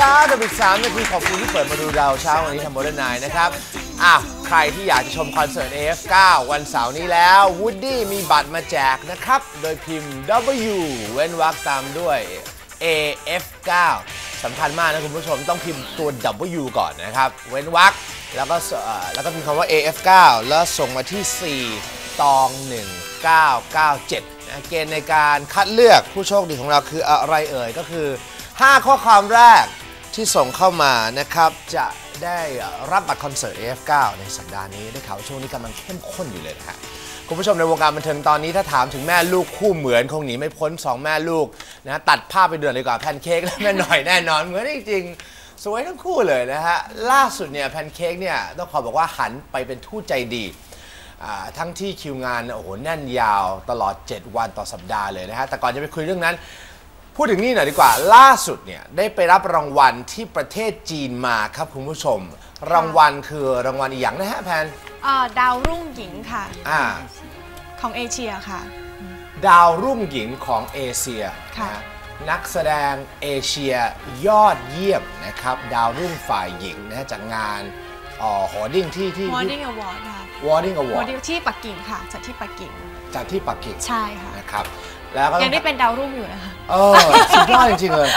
เช้าเดบิสามนาทีขอบคุณที่เปิดมาดูเราเช้าวันนี้ทำโมเดิร์นไนนะครับอ้าวใครที่อยากจะชมคอนเสิร์ต AF9 วันเสาร์นี้แล้ววูดดี้มีบัตรมาแจกนะครับ โดยพิมพ์ W เว้นวรรคตามด้วย AF9 สำคัญมากนะคุณผู้ชมต้องพิมพ์ตัว W ก่อนนะครับ เว้นวรรคแล้วก็แล้วก็พิมพ์คำว่า AF9 แล้วส่งมาที่ 4 ตอง 1997นะเกณฑ์ในการคัดเลือกผู้โชคดีของเราคืออะไรเอ่ยก็คือ 5 ข้อความแรก ที่ส่งเข้ามานะครับจะได้รับบัตรคอนเสิร์ต AF9 ในสัปดาห์นี้ได้ข่าวช่วงนี้กำลังเข้มข้นอยู่เลยนะฮะคุณผู้ชมในวงการบันเทิงตอนนี้ถ้าถามถึงแม่ลูกคู่เหมือนคงหนีไม่พ้น 2 แม่ลูกนะตัดภาพไปเดือนเลยกว่าแพนเค้กและแม่หน่อยแน่นอนเหมือนจริงสวยทั้งคู่เลยนะฮะล่าสุดเนี่ยแพนเค้กเนี่ยต้องขอบอกว่าหันไปเป็นทูตใจดีทั้งที่คิวงานโอ้โหแน่นยาวตลอด 7 วันต่อสัปดาห์เลยนะฮะแต่ก่อนจะไปคุยเรื่องนั้น พูดถึงนี่หน่อยดีกว่า ล่าสุดเนี่ยได้ไปรับรางวัลที่ประเทศจีนมาครับคุณผู้ชม รางวัลคือรางวัลอีกอย่างนะฮะแพนเอ่อดาวรุ่งหญิงค่ะ อ่า ของเอเชียค่ะ ดาวรุ่งหญิงของเอเชียค่ะนะนักแสดงเอเชียยอดเยี่ยมนะครับ ดาวรุ่งฝ่ายหญิงนะฮะจากงานอ๋อฮอดิ้งที่ที่ Morning Award ค่ะวอร์ดิ้งอวอร์ด Morning ที่ปักกิ่งค่ะจัดที่ปักกิ่ง จากที่ปักกิ่งใช่ค่ะ นะครับ แล้วก็ต้อยังได้เป็นดาวรุ่งอยู่นะคะ เออสุดยอดจริงๆเลย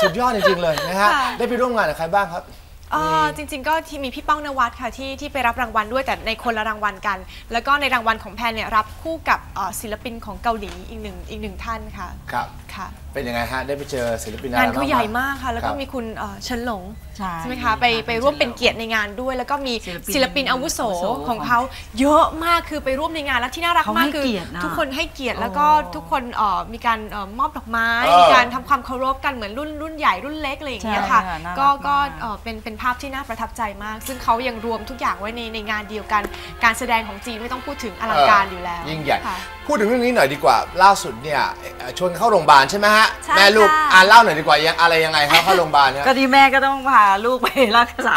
สุดยอดจริงๆเลยนะฮะ ค่ะ ได้ไปร่วมงานกับใครบ้างครับ เอ่อจริงๆก็ที่มีพี่ป้องนวัดค่ะที่ที่ไปรับรางวัลด้วยแต่ในคนละรางวัลกัน แล้วก็ในรางวัลของแพนเนี่ยรับคู่กับเอ่อศิลปินของเกาหลีอีกหนึ่งอีกหนึ่งท่านค่ะครับ ค่ะ เป็นยังไงฮะ ได้ไปเจอศิลปินดงานรเขาใหญ่มากค่ะ แล้วคก็รับมีคุณเอ่อเฉินหลงใช่ใช่ไหมคะไปไปร่วมเป็นเกียรติในงานด้วย แล้วก็มีศิศิลลปิปินนอาวุโสอาวุโสของเขาเยอะมากคือไปร่วมในงานแล้วที่น่ารักเขามากให้คือเกียรตินะทุกคนให้เกียรติแล้วก็อ๋อทุกคนเอ่อมีการเอ่อมอบดอกไม้ เออ มีการทำความเคารพกันเหมือนรุ่นรุ่นใหญ่รุ่นเล็กอะไรอย่างเงี้ยค่ะ ใช่ค่ะน่ารักก็ก็มาก เอ่อเป็นเป็นภาพที่น่าประทับใจมาก ซึ่งเขายังรวมทุกอย่างไว้ในในงานเดียวกัน การแสดงของจีนไม่ต้องพูดถึงอลังการอยู่แล้วยิ่งใหญ่ ค่ะ พูดถึงเรื่องนี้หน่อยดีกว่า ล่าสุดเนี่ยเอ่อชวนเข้าโรงพยาบาลใช่ไหมฮะใช่แม่ลูกค่ะ อ่านเล่าหน่อยดีกว่ายังอะไรยังไงครับเข้าโรงพยาบาลเนี่ย ก็ที่แม่ก็ต้องพาลูกไปรักษา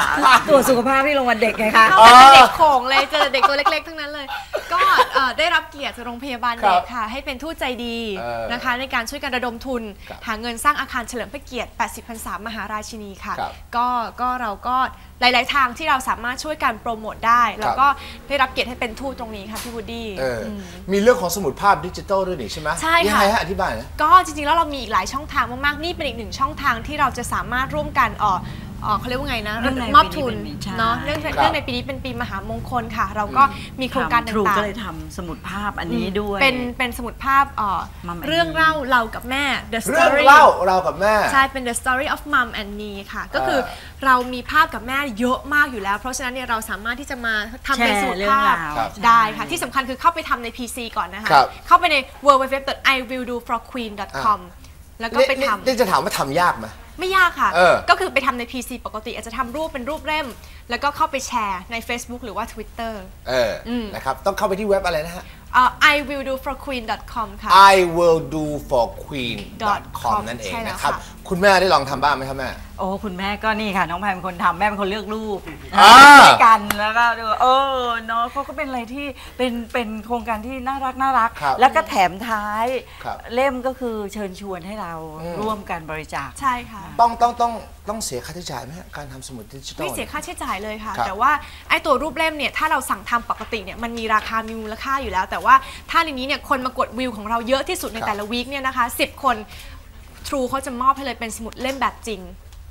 ตรวจสุขภาพที่โรงพยาบาลเด็กไงคะ เข้าไปเป็นเด็กโขงเลยเจอเด็กตัวเล็ก ๆ ทั้งนั้นเลย ก็เอ่อได้รับเกียรติจากโรงพยาบาลเด็กค่ะ ให้เป็นทูตใจดีเออนะคะ ในการช่วยกันระดมทุน ครับหาเงินสร้างอาคารเฉลิมพระเกียรติ 80พรรษามหาราชินีค่ะ ครับก็ก็เราก็หลาย ๆ ทางที่เราสามารถช่วยกันโปรโมทได้ แล้วก็ได้รับเกียรติให้เป็นทูตตรงนี้ค่ะพี่วูดดี้เอออม มีเรื่องของสมุดภาพดิจิทัลด้วยนี่ใช่ไหมใช่ค่ะ ยังไงฮะอธิบายนะ ก็จริงๆ แล้วเรามีอีกหลายช่องทางมากๆนี่เป็นอีกหนึ่งช่องทางที่เราจะสามารถร่วมกันเออเอ่อเขาเรียกว่าไงนะเนื่องในมอบทุนปีนี้เป็นปีใช่เนาะเนื่องครับเนื่องในปีนี้เป็นปีมหามงคลค่ะ เราก็มีโครงการทรูต่างก็ๆเลยทำสมุดภาพอันนี้ด้วยเป็นเป็นสมุดภาพเอ่อ Mum and เรื่อง Me เล่าเรากับแม่ The เรื่อง Story เล่าเรากับแม่ ใช่เป็น The Story of Mom and Me ค่ะ ก็คือเรามีภาพกับแม่เยอะมากอยู่แล้ว เพราะฉะนั้นเนี่ยเราสามารถที่จะมาทำเป็นสมุดแชร์เรื่องภาพราวครับ ได้ค่ะ ที่สำคัญคือเข้าไปทำใน PC ก่อนนะคะ ครับเข้าไปใน www.iwilldoforqueen.com แล้วก็ไปนี่ทำนี่จะถามว่าทำยากไหม ไม่ยากค่ะ เออ ก็คือไปทำใน PC ปกติ อาจจะทำรูปเป็นรูปเล่ม แล้วก็เข้าไปแชร์ใน Facebook หรือว่า Twitter เอออม นะครับ ต้องเข้าไปที่เว็บอะไรนะฮะ เอ่อ iwilldoforqueen.com ค่ะ I will do for queen com com นั่นเองใช่แล้วนะครับ ค่ะ คุณแม่ได้ลองทำบ้างไหมครับแม่ โอ้คุณแม่ก็นี่ค่ะ น้องแพรเป็นคนทำแม่เป็นคนเลือกรูปอ่าให้กันแล้วก็ดูเออเนาะเขาก็เป็นอะไรที่เป็นเป็นโครงการที่น่ารักน่ารัก ครับแล้วก็แถมท้ายครับเล่มก็คือเชิญชวนให้เราอืม ร่วมกันบริจาค ใช่ค่ะ ต้องต้องต้องต้องเสียค่าใช้จ่ายไหมฮะการทำสมุดดิจิทัล ไม่เสียค่าใช้จ่ายเลยค่ะ ครับแต่ว่าไอ้ตัวรูปเล่มเนี่ยถ้าเราสั่งทำปกติเนี่ยมันมีราคามีมูลค่าอยู่แล้ว แต่ว่าถ้าในนี้เนี่ยคนมากดวิวของเราเยอะที่สุดในครับแต่ละวีคเนี่ยนะคะ10 คน True เขาจะมอบให้เลยเป็นสมุดเล่มแบบจริง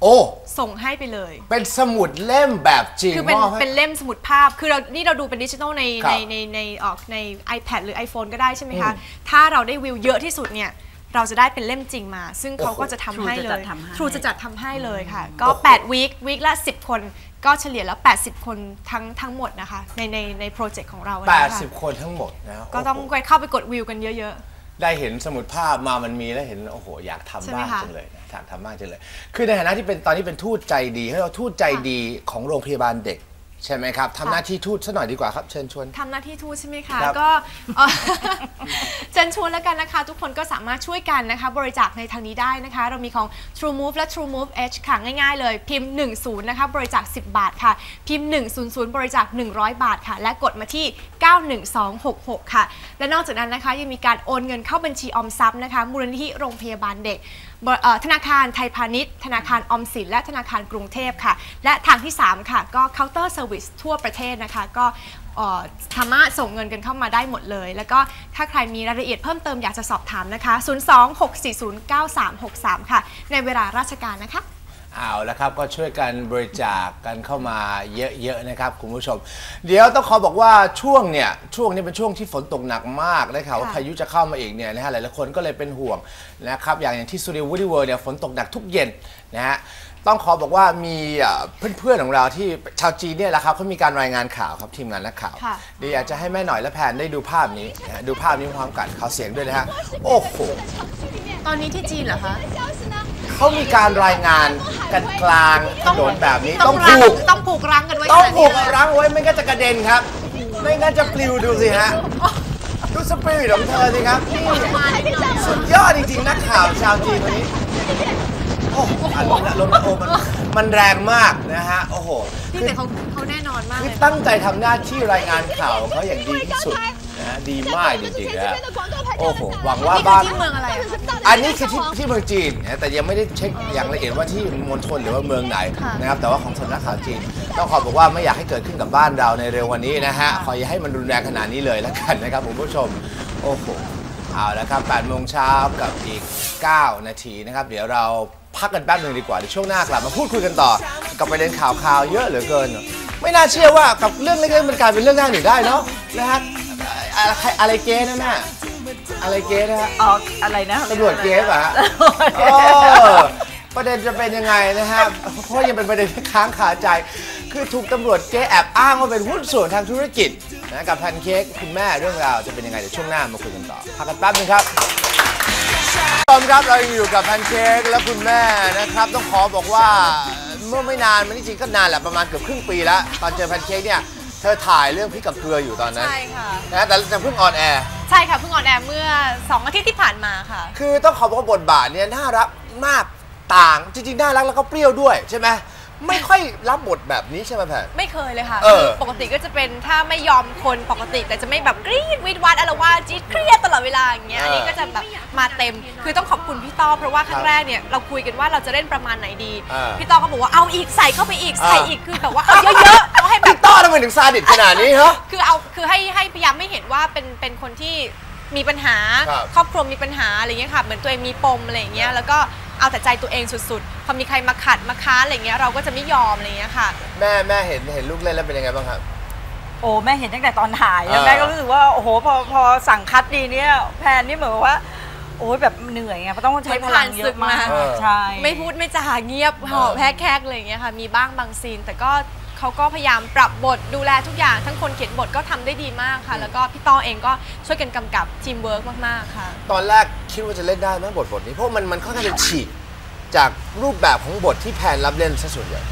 โอ้ ส่งให้ไปเลย เป็นสมุดเล่มแบบจริงคือเป็นมอบให้ เป็นเล่มสมุดภาพ คือเรา นี่เราดูเป็นดิจิทัลในครับในในในออกใน iPad หรือ iPhone ก็ได้ใช่ไหมคะอืมถ้าเราได้วิวเยอะที่สุดเนี่ย เราจะได้เป็นเล่มจริงมา ซึ่งเขาก็จะทำให้ True จะเลจัยดทำให้ True จะจัดทำให้เลยค่ะ ก็โอ้โห8วีควีคละ 10 คน ก็เฉลี่ยแล้ว 80 คนทั้งทั้งหมดนะคะ ในในในโปรเจกต์ของเราอะนะคะ80 คนทั้งหมดนะก็ต้องโโห ไปเข้าไปกดวิวกันเยอะ ได้เห็นสมุดภาพมามันมีแล้วเห็นโอ้โหอยากใช่ทำไหมบ้างคะจังเลยนะอยากทำบ้างจังเลย คือในฐานะที่เป็นตอนนี้เป็นทูตใจดีให้เราทูตใจดีของโรงพยาบาลเด็ก ใช่ไหมครับทำหน้าที่ทูตสักหน่อยดีกว่าครับ เชิญชวน ทำหน้าที่ทูตใช่ไหมคะ ครับก็เอ่อ เชิญชวนแล้วกันนะคะ ทุกคนก็สามารถช่วยกันนะคะ บริจาคในทางนี้ได้นะคะ เรามีของ True Move และ True Move H ค่ะ ง่ายๆเลย พิมพ์ 10 นะคะ บริจาค 10 บาทค่ะ พิมพ์ 100 บริจาค 100 บาทค่ะ และกดมาที่ 91266 ค่ะ และนอกจากนั้นนะคะยังมีการโอนเงินเข้าบัญชีออมทรัพย์นะคะ มูลนิธิโรงพยาบาลเด็กบเอ่อธนาคารไทยพาณิชย์ ธนาคารออมสิน และธนาคารกรุงเทพค่ะ และทางที่ 3 ค่ะ ก็เคาน์เตอร์เซอร์วิสทั่วประเทศนะคะ ก็สามารถส่งเงินกันเข้ามาได้หมดเลย แล้วก็ถ้าใครมีรายละเอียดเพิ่มเติมอยากจะสอบถามนะคะ 026409363 ค่ะ ในเวลาราชการนะคะ เอาละครับก็ช่วยกันบริจาคกันเข้ามาเยอะๆนะครับคุณผู้ชม เดี๋ยวต้องขอบอกว่าช่วงเนี่ยช่วงนี้เป็นช่วงที่ฝนตกหนักมากนะครับว่าค่ะพายุจะเข้ามาอีกเนี่ยนะฮะหลายๆคนก็เลยเป็นห่วงนะครับอย่างอย่างที่สุริวูดี้เวิร์เนี่ยฝนตกหนักทุกเย็นนะฮะต้องขอบอกว่ามีเอ่อเพื่อนๆของเราที่ชาวจีนเนี่ยแหละครับเขามีการรายงานข่าวครับทีมงานนักข่าวค่ะเดี๋ยวอยากจะให้แม่หน่อยและแพนได้ดูภาพนี้นะฮะดูภาพนี้พร้อมกันขอเสียงด้วยนะฮะโอ้โหตอนนี้ที่จีนเหรอคะเขามีการรายงาน กันกลางถนนแบบนี้ต้องรังผูกต้องผูกรั้งกันไว้ต้องขนาดผูนี้กเลยรั้งไว้ไม่งั้นจะกระเด็นครับ ไม่งั้นจะปลิวดูสิฮะดูสปิริตของเธอสิครับนี่สุดยอดจริงๆนักข่าวชาวจีนคนนี้โอ้โหอะลมละลมละโอ้มันมันแรงมากนะฮะโอ้โหนี่คือแต่เขาเขาแน่นอนมากคือเลยตั้งใจทำหน้าที่รายงานข่าวของเขาอย่างดีที่สุด นะฮะดีมากจริงๆนะฮะโอ้โหหวังว่านี่คือบ้าน ที่เมืองอะไรอะคะ อันนี้คือที่ที่เมืองจีนนะแต่ยังไม่ได้เช็คอย่างละเอียดว่าที่มณฑลหรือว่าเมืองไหนค่ะ นะครับแต่ว่าของสำนักข่าวจีนต้องขอบอกว่าไม่อยากให้เกิดขึ้นกับบ้านเราในเร็ววันนี้นะฮะขออย่าให้มันรุนแรงขนาดนี้เลยแล้วกันนะครับคุณผู้ชมโอ้โหเอาละครับ8โมงเช้ากับอีก 9 นาทีนะครับเดี๋ยวเราพักกันแป๊บหนึ่งดีกว่าเดี๋ยวช่วงหน้ากลับมาพูดคุยกันต่อ กับประเด็นข่าวข่าวๆเยอะเหลือเกิน ไม่น่าเชื่อว่ากับเรื่องเล็กๆมันกลายเป็นเรื่องหน้าหนึ่งได้เนาะนะฮะ อะไรอะไรเก๊นะแม่อะไรเก๊นะฮะอ๋ออะไรนะตำรวจเก๊ป่ะฮะเออประเด็นจะเป็นยังไงนะฮะเพราะยังเป็นประเด็นที่ค้างคาใจ คือถูกตำรวจเก๊แอบอ้างว่าเป็นหุ้นส่วนทางธุรกิจนะกับแพนเค้กคุณแม่เรื่องราวจะเป็นยังไงเดี๋ยวช่วงหน้ามาคุยกันต่อพักกันแป๊บนึงครับผู้ชมครับเรายังอยู่กับแพนเค้กและคุณแม่นะครับต้องขอบอกว่าเมื่อไม่นานมันจริงๆก็นานแหละประมาณเกือบครึ่งปีแล้ว ตอนเจอแพนเค้กเนี่ยเธอถ่ายเรื่องพริกกับเกลืออยู่ตอนนั้นใช่ค่ะนะแต่แต่เพิ่งออนแอร์ใช่ค่ะเพิ่งออนแอร์เมื่อ 2 อาทิตย์ที่ผ่านมาค่ะ คือต้องขอบอกว่าบทบาทเนี่ยน่ารักมากต่างจริงๆน่ารักแล้วก็เปรี้ยวด้วยใช่ไหม ไม่ค่อยรับบทแบบนี้ใช่ไหมแพนไม่เคยเลยค่ะเออ คือปกติก็จะเป็นถ้าไม่ยอมคนปกติ แต่จะไม่แบบกรี๊ดวิดวัดอะไรว่าจี๊ดเครียดตลอดเวลาอย่างเงี้ยเอออัอันนี้ก็จะแบบมาเต็ม คือต้องขอบคุณพี่ต้อเพราะว่าครั้ครังบแรกเนี่ยเราคุยกันว่าเราจะเล่นประมาณไหนดีเออพี่ต้อก็บอกว่าเอาอีกใส่เข้าไปอีกเออใส่อีกคือแบบว่าเอาเยอะๆเอาให้แบพี่บ ต้อทำไมถึงซาดิสขนาดนี้ฮะ คือเอาคือให้ให้พยายามไม่เห็นว่าเป็นเป็นคนที่มีปัญหาครับครอบครัวมีปัญหาอะไรเงี้ยค่ะเหมือนตัวเองมีปมอะไรอย่างเงี้ยแล้วก็ เอาแต่ใจตัวเองสุดๆ พอมีใครมาขัดมาค้านอะไรเงี้ยเราก็จะไม่ยอมอะไรเงี้ยค่ะ แม่แม่เห็นเห็นลูกเล่นแล้วเป็นยังไงบ้างครับ โอ้แม่เห็นตั้งแต่ตอนถ่ายเอแล้วอแม่ก็รู้สึกว่าโอ้โหพอพอสั่งคัดดีเนี่ยแพนนี่เหมือนกับว่า โอ้ยแบบเหนื่อยไงเพราะต้องใช้พลังเยอะมากเออ ใช่ ไม่พูดไม่จาเงียบหอบแพ้แคกอะไรอย่างเงี้ยค่ะ มีบ้างบางซีนแต่ก็ เขาก็พยายามปรับบทดูแลทุกอย่างทั้งคนเขียนบทก็ทำได้ดีมากค่ะ แล้วก็พี่ต้อเองก็ช่วยกันกำกับทีมเวิร์กมากๆค่ะ ตอนแรกคิดว่าจะเล่นได้ไหมบทบทนี้เพราะมันมันค่อนข้างจะฉีกจากรูปแบบของบทที่แพนรับเล่นซะส่วนใหญ่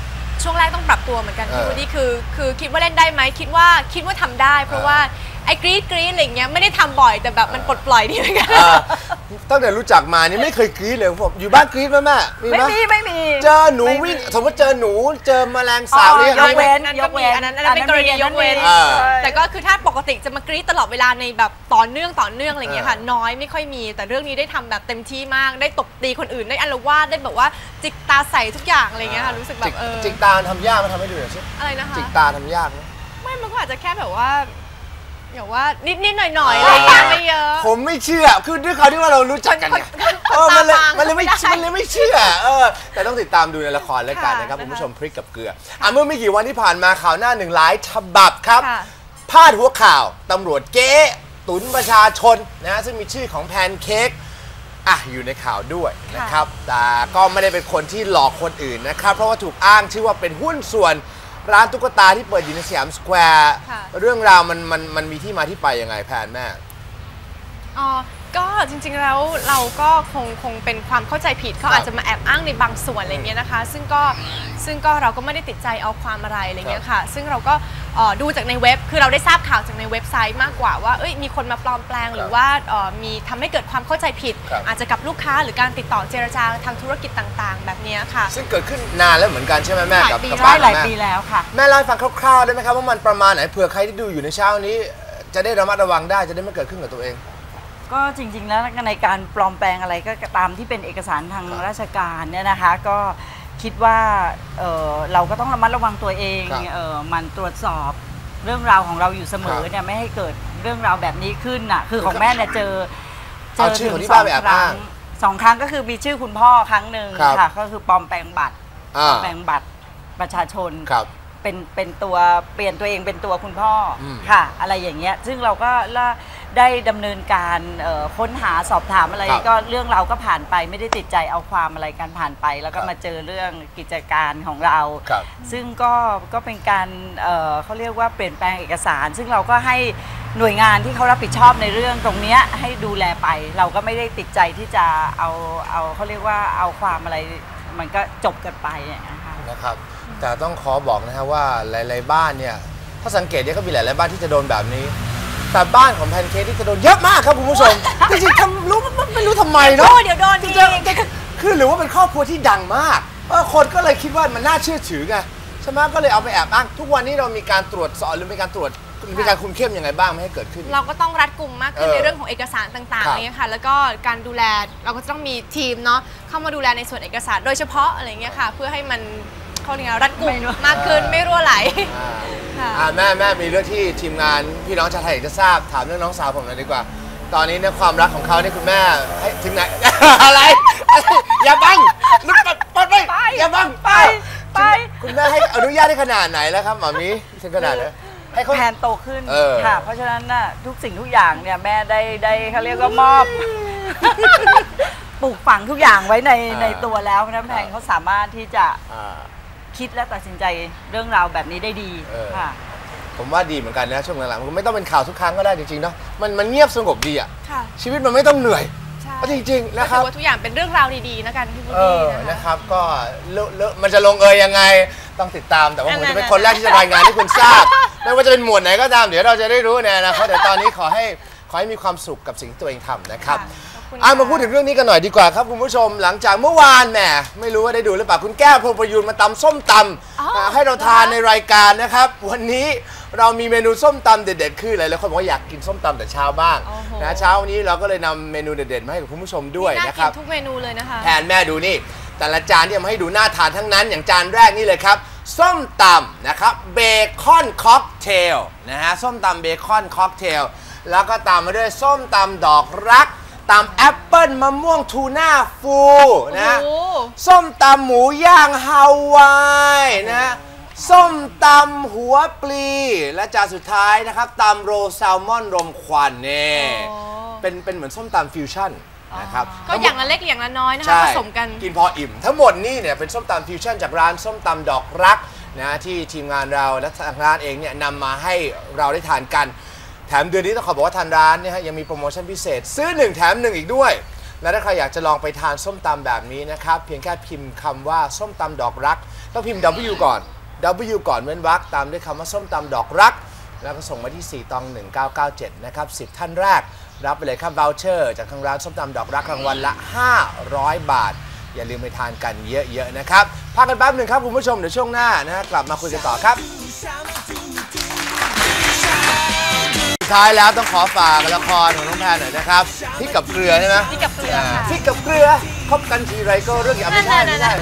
ช่วงแรกต้องปรับตัวเหมือนกันเออพี่วูดดี้คือคือคิดว่าเล่นได้ไหมคิดว่าคิดว่าทำได้ เพราะเออว่า ไอ้กรี๊ดกรี๊ดอะไรอย่างเงี้ยไม่ได้ทำบ่อยแต่แบบมันปลดปล่อยดีเหมือนกันอ่าตั้งแต่รู้จักมานี่ไม่เคยกรี๊ดเลยผมอยู่บ้านกรี๊ดไหมแม่มีไม่ไหมมีไม่มีเจอหนูวิ่งสมมติเจอหนูเจอแมลงสาบอ๋อนี่ยกเว้นอันนั้นยก็กมีเว้นอันนั้นอันนั้นเป็นกรณียกเว้นเออแต่ก็คือถ้าปกติจะมากรี๊ดตลอดเวลาในแบบต่อเนื่องต่อเนื่องอะไรอย่างเงี้ยค่ะ น้อยไม่ค่อยมี แต่เรื่องนี้ได้ทำแบบเต็มที่มากได้ตบตีคนอื่นได้อารวาสได้แบบว่าจิกตาใส่ทุกอย่างอะไรอย่างเงี้ยค่ะรู้สึกแบบเออจิกตาทำยากมันทำให้ดูหน่อยสิอะไรนะคะจิกตาทำยากไหม ไม่มันก็อาจจะแค่แบบว่า อย่างว่านิดๆหน่อยๆอะไรอย่างเงี้ยไม่เยอะ ผมไม่เชื่อ คือด้วยเขาวที่ว่าเรารู้จักกันไงคนคนเออมันเลยตาบางมันเลยไม่ไม่ได้มันเลยไม่เชื่อ เออ แต่ต้องติดตามดูในละครแล้วกันค่ะนะครับนะคะคุณผู้ชมพริกกับเกลือ อะเมื่อไม่กี่วันที่ผ่านมาข่าวหน้าหนึ่งหลายฉบับครับ ค่ะ พาดหัวข่าวตำรวจเก๊ตุนประชาชนนะฮะซึ่งมีชื่อของแพนเค้ก อะอยู่ในข่าวด้วยนะครับ แต่ก็ไม่ได้เป็นคนที่หลอกคนอื่นนะครับ เพราะว่าถูกอ้างชื่อว่าเป็นหุ้นส่วน ร้านตุ๊กตาที่เปิดอยู่ในสยามสแควร์ ค่ะ เรื่องราวมันมันมันมีที่มาที่ไปยังไงแพนแม่ อ๋อ ก็จริงๆแล้วเราก็คงคงเป็นความเข้าใจผิดเขาครับอาจจะมาแอบอ้างในบางส่วนอะไรเงี้ยนะคะ ซึ่งก็ซึ่งก็เราก็ไม่ได้ติดใจเอาความอะไรอะไรเงี้ยค่ะ ซึ่งเราก็เอ่อดูจากในเว็บคือเราได้ทราบข่าวจากในเว็บไซต์มากกว่าว่าเอ้ยมีคนมาปลอมแปลงหรือว่าเอ่อมีทำให้เกิดความเข้าใจผิด ครับ อาจจะกับลูกค้าหรือการติดต่อเจรจาทางธุรกิจต่างๆ แบบเนี้ยค่ะ ซึ่งเกิดขึ้นนานแล้วเหมือนกันใช่ไหมแม่หลายกับปีกับแล้วบ้าได้นหลายแม่ปีแล้วค่ะ แม่เล่าให้ฟังคร่าวๆได้ไหมครับว่ามันประมาณไหนเผื่อใครที่ดูอยู่ในเช้านี้ จะได้ระมัดระวังได้จะได้ไม่เกิดขึ้นกับตัวเอง ก็จริงๆแล้วในการปลอมแปลงอะไรก็ตามที่เป็นเอกสารทางราชการเนี่ยนะคะ ก็คิดว่าเอ่อเราก็ต้องระมัดระวังตัวเองครับเอ่อมันตรวจสอบเรื่องราวของเราอยู่เสมอครับเนี่ยไม่ให้เกิดเรื่องราวแบบนี้ขึ้นน่ะคือของแม่เนี่ยเจอเอาชื่อของที่บ้านไปแอบอ้างสองครั้งก็คือมีชื่อคุณพ่อครั้งหนึ่งครับค่ะ ก็คือปลอมแปลงบัตรปลอ่าอมแปลงบัตรประชาชนครับเป็นเป็นตัวเปลี่ยนตัวเองเป็นตัวคุณพ่ออมค่ะ อะไรอย่างเงี้ย ซึ่งเราก็ละ ได้ดำเนินการเอ่อค้นหาสอบถามอะไรครับก็เรื่องเราก็ผ่านไปไม่ได้ติดใจเอาความอะไรกันผ่านไป แล้วก็ครับมาเจอเรื่องกิจการของเรา ครับซึ่งก็ก็เป็นการเอ่อเขาเรียกว่าเปลี่ยนแปลงเอกสาร ซึ่งเราก็ให้หน่วยงานที่เขารับผิดชอบในเรื่องตรงเนี้ยให้ดูแลไป เราก็ไม่ได้ติดใจที่จะเอาเอาเขาเรียกว่าเอาความอะไรมันก็จบกันไปอย่างเงี้ยค่ะ นะครับ แต่ต้องขอบอกนะฮะว่าหลาย ๆ บ้านเนี่ย ถ้าสังเกตเนี่ยก็มีหลาย ๆ บ้านที่จะโดนแบบนี้ แต่บ้านของแพนเค้กที่จะโดนเยอะมากครับคุณผู้ชมจริงๆทำรู้มันไม่รู้ทำไมเนาะโอ้เดี๋ยวโดนจริอีงกๆคือหรือว่าเป็นครอบครัวที่ดังมากเออคนก็เลยคิดว่ามันน่าเชื่อถือไงใช่ไหมก็เลยเอาไปแอบอ้างทุกวันนี้เรามีการตรวจสอบหรือมีการตรวจมีการคุมเข้มยังไงบ้างไม่ให้เกิดขึ้น เราก็ต้องรัดกุมมากขึ้นเออในเรื่องของเอกสารต่างครับๆเนี่ยค่ะ แล้วก็การดูแลเราก็จะต้องมีทีมเนาะเข้ามาดูแลในส่วนเอกสารโดยเฉพาะอะไรเงี้ยค่ะ เพื่อให้มันเขาเรียกไงรัดกุมไม่รั่วมากขึ้นไม่รั่วไหลอ่า ค่ะ อ่าแม่แม่มีเรื่องที่ทีมงานพี่น้องชาวไทยอยากจะทราบถามเรื่องน้องสาวผมหน่อยดีกว่า ตอนนี้เนี่ยความรักของเขาเนี่ยคุณแม่ให้ถึงไหน อะไรอะไรอย่าบังนึกปัดปัดไปอย่าบังไปไป คุณแม่ให้อนุญาตให้ขนาดไหนแล้วครับหมอมีถึงขนาดไหนให้เขาแทนโตขึ้นเออ ค่ะ เพราะฉะนั้นน่ะทุกสิ่งทุกอย่างเนี่ยแม่ได้ได้เขาเรียกว่ามอบ ปลูกฝังทุกอย่างไว้ในอ่าในตัวแล้วเพราะฉะนั้นแพงเขาสามารถที่จะ อ่า คิดและตัดสินใจเรื่องราวแบบนี้ได้ดีเออ ค่ะ ผมว่าดีเหมือนกันนะช่วงหลังๆมันไม่ต้องเป็นข่าวทุกครั้งก็ได้จริงๆเนาะมันมันเงียบสงบดีอะค่ะชีวิตมันไม่ต้องเหนื่อยใช่ก็จริงๆก็นะคถืรับอว่าทุกอย่างเป็นเรื่องราวดีๆนะกันพี่บุเอดีอนะนะครับ ก็เลอะเลอะมันจะลงเอยยังไง ต้องติดตาม แต่ว่าผมนั่นๆจะเป็นคนแรกที่จะรายงานให้คุณทราบ ไม่ว่าจะเป็นหมวดไหนก็ตาม เดี๋ยวเราจะได้รู้ในอนาคตแต่ตอนนี้ขอให้ขอให้มีความสุขกับสิ่งที่ตัวเองทำนะครับ ค่ะขอบ คุณอะค่ะมาพูดถึงเรื่องนี้กันหน่อยดีกว่าครับคุณผู้ชมหลังจากเมื่อวานแหมไม่รู้ว่าได้ดูหรือเปล่าคุณแก้วพรหมประยูนมาตำส้มตอ๋อำอ่าให้เราทานในรายการนะครับ วันนี้เรามีเมนูส้มตำเด็ดๆคือหลายๆคนบอกว่าอยากกินส้มตำแต่เช้าบ้างโอ้โหนะเช้าวันนี้เราก็เลยนำเมนูเด็ดๆมาให้กับคุณผู้ชมด้วยน่านะคกิรับนทุกเมนูเลยนะคะแทนแม่ดูนี่ แต่ละจานที่เอามาให้ดูน่าทานทั้งนั้น อย่างจานแรกนี่เลยครับส้มตำนะครับเบคอนค็อกเทลนะฮะส้มตำเบคอนค็อกเทลแล้วก็ตามมาด้วยส้มตำดอกรัก ตำแอปเปิลมะม่วงทูน่าฟูนะโอ้โห ส้มตำหมูย่างฮาวายนะส้มตำหัวปลี และจานสุดท้ายนะครับตำโรลแซลมอนรมควันเนี่ยโอ้ เป็นเป็นเหมือนส้มตำฟิวชั่นนะครับก็อย่างละเล็กอย่างละน้อยนะคะใช่ผสมกัน กินพออิ่ม ทั้งหมดนี่เนี่ยเป็นส้มตำฟิวชั่นจากร้านส้มตำดอกรักนะที่ทีมงานเราและทางร้านเองเนี่ยนำมาให้เราได้ทานกันแถ มเดือนนี้ต้องขอบอกว่าทางร้านเนี่ยฮะยังมีโปรโมชั่นพิเศษ ซื้อ 1 แถม 1 อีกด้วย และถ้าใครอยากจะลองไปทานส้มตำแบบนี้นะครับ เพียงแค่พิมพ์คำว่าส้มตำดอกรัก ต้องพิมพ์ W ก่อน W ก่อนเว้นวรรคตามด้วยคำว่าส้มตำดอกรัก แล้วก็ส่งมาที่ 4 ตอง 1997 นะครับ 10 ท่านแรก รับไปเลยครับ v o u เชอร์จากทางร้านส้มตำดอกรักรางวัลละ 500 บาท อย่าลืมไปทานกันเยอะๆนะครับพักกันแป๊บหนึ่งครับคุณผู้ชมเดี๋ยวช่วงหน้านะฮะกลับมาคุยกันต่อครับ สุดท้ายแล้วต้องขอฝากละครของน้องแพนหน่อยนะครับพริกกับเกลือใช่ไหมพริกกับเกลือค่ะ พริกกับเกลือคบกันทีไรก็เรื่องอย่างไม่ใช่นั่ไม่นๆๆใช่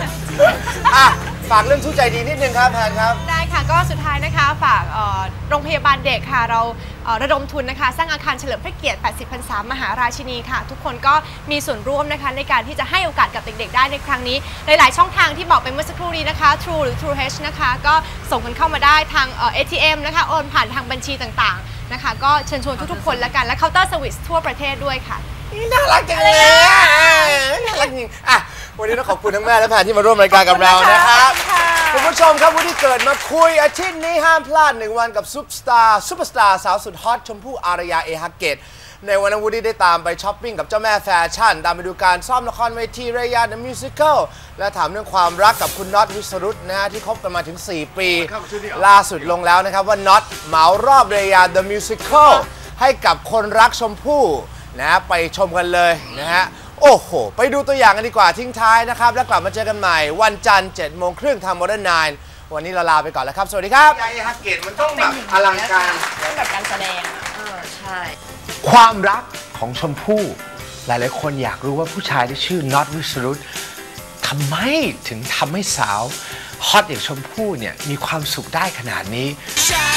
อะฝากเรื่องทุกใจดีนิดนึงครับแพนครับ ได้ค่ะก็สุดท้ายนะคะฝากเอ่อโรงพยาบาลเด็กค่ะ เราเอ่อระดมทุนนะคะ สร้างอาคารเฉลิมพระเกียรติ 80พรรษามหาราชินีค่ะ ทุกคนก็มีส่วนร่วมนะคะ ในการที่จะให้โอกาสกับเด็กๆ ได้ในครั้งนี้ หลายๆ ช่องทางที่บอกไปเมื่อสักครู่นี้นะคะ True หรือ True H นะคะ ก็ส่งกันเข้ามาได้ทางเอ่อ ATM นะคะโอนผ่านทางบัญชีต่างๆ นะคะ ก็เชิญชวนทุกๆคนและกัน และเคาน์เตอร์สวิสทั่วประเทศด้วยค่ะ น่ารักจังเลยอะน่ารักจริงอะวันนี้ต้องขอบคุณทั้งแม่และแพนที่มาร่วมรายการกับเรานะครับ คุณผู้ชมครับวันที่เกิดมาคุยอาทิตย์นี้ห้ามพลาดหนึ่งวันกับซุปสตาร์ซุปเปอร์สตาร์สาวสุดฮอตชมพู่อารยาเอฮาเกต ในวันนั้นวูดดี้ได้ตามไปช้อปปิ้งกับเจ้าแม่แฟชั่น ตามไปดูการซ่อมละครเวทีเรยา The Musical และถามเรื่องความรักกับคุณน็อตวิสรุตนะฮะที่คบกันมาถึง 4 ปี ล่าสุดลงแล้วนะครับว่าน็อตเหมารอบเรยา The Musical ให้กับคนรักชมพู่นะไปชมกันเลยนะฮะ โอ้โห ไปดูตัวอย่างกันดีกว่าทิ้งท้ายนะครับ แล้วกลับมาเจอกันใหม่ วันจันทร์7โมงครึ่งทาง Modern 9วันนี้เราลาไปก่อนแล้วครับ สวัสดีครับยายฮักเกตมันต้องแบบอลังการแบบการแสดงเออใช่ ความรักขของชมพู่ หลาย ๆ คนอยากรู้ว่าผู้ชายที่ชื่อน็อตวิสรุตทำไมถึงทำให้สาว ฮอตอย่างชมพู่เนี่ยมีความสุขได้ขนาดนี้ Shine